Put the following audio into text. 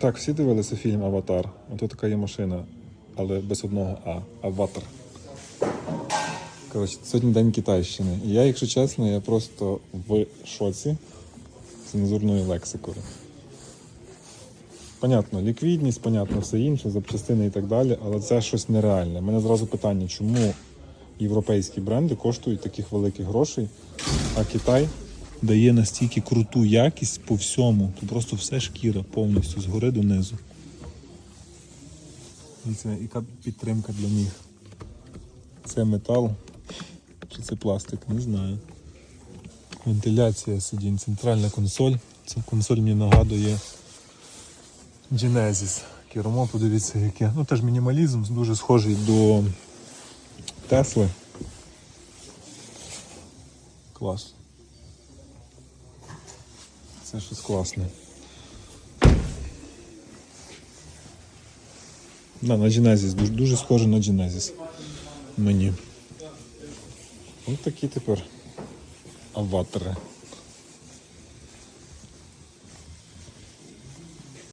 Так, всі дивилися фільм Аватар. Ото така є машина, але без одного А. Аватар. Коротше, сьогодні день Китайщини. І я, якщо чесно, я просто в шоці з цензурною лексикою. Понятно, ліквідність, понятно, все інше, запчастини і так далі, але це щось нереальне. У мене зразу питання, чому європейські бренди коштують таких великих грошей, а Китай дає настільки круту якість по всьому. Тут просто все шкіра повністю згори донизу. Це яка підтримка для ніг. Це метал чи це пластик, не знаю. Вентиляція сидінь, центральна консоль. Ця консоль мені нагадує Genesis. Кермо, подивіться, яке. Ну теж мінімалізм, дуже схожий до Тесли. Клас. Це щось класне. Да, на Genesis, дуже, дуже схоже на Genesis. Мені. Ось такі тепер аватари.